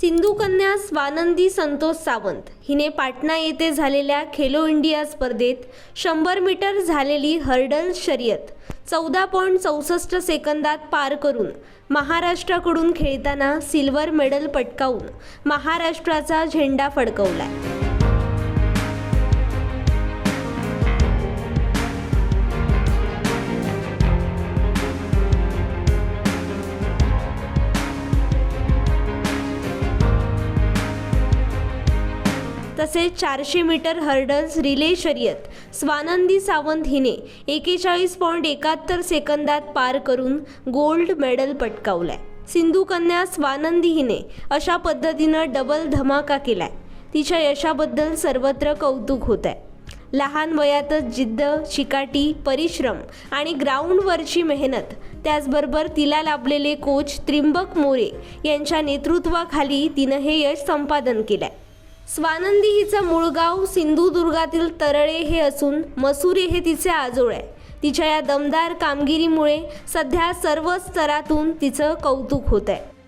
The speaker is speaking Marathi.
सिंधू कन्या स्वानंदी संतोष सावंत. हिने पाटणा येथे झालेल्या खेलो इंडिया स्पर्धेत शंभर मीटर झालेली हर्डल शर्यत चौदा पॉईंट चौसष्ट सेकंदात पार करून महाराष्ट्राकडून खेळताना सिल्वर मेडल पटकावून महाराष्ट्राचा झेंडा फडकवलाय तसेच चारशे मीटर हर्डल्स रिले शर्यत स्वानंदी सावंत हिने एकेचाळीस पॉईंट एकाहत्तर सेकंदात पार करून गोल्ड मेडल पटकावलाय. सिंधू कन्या स्वानंदी हिने अशा पद्धतीनं डबल धमाका केलाय. तिच्या यशाबद्दल सर्वत्र कौतुक होत आहे लहान वयातच जिद्द चिकाटी परिश्रम आणि ग्राउंडवरची मेहनत त्याचबरोबर तिला लाभलेले कोच त्रिंबक मोरे यांच्या नेतृत्वाखाली तिनं हे यश संपादन केलंय. स्वानंदी हिचं मूळ गाव सिंधुदुर्गातील तरळे हे असून मसुरी हे तिचे आजोळ. आहे तिच्या या दमदार कामगिरीमुळे सध्या सर्व स्तरातून तिचं कौतुक होत आहे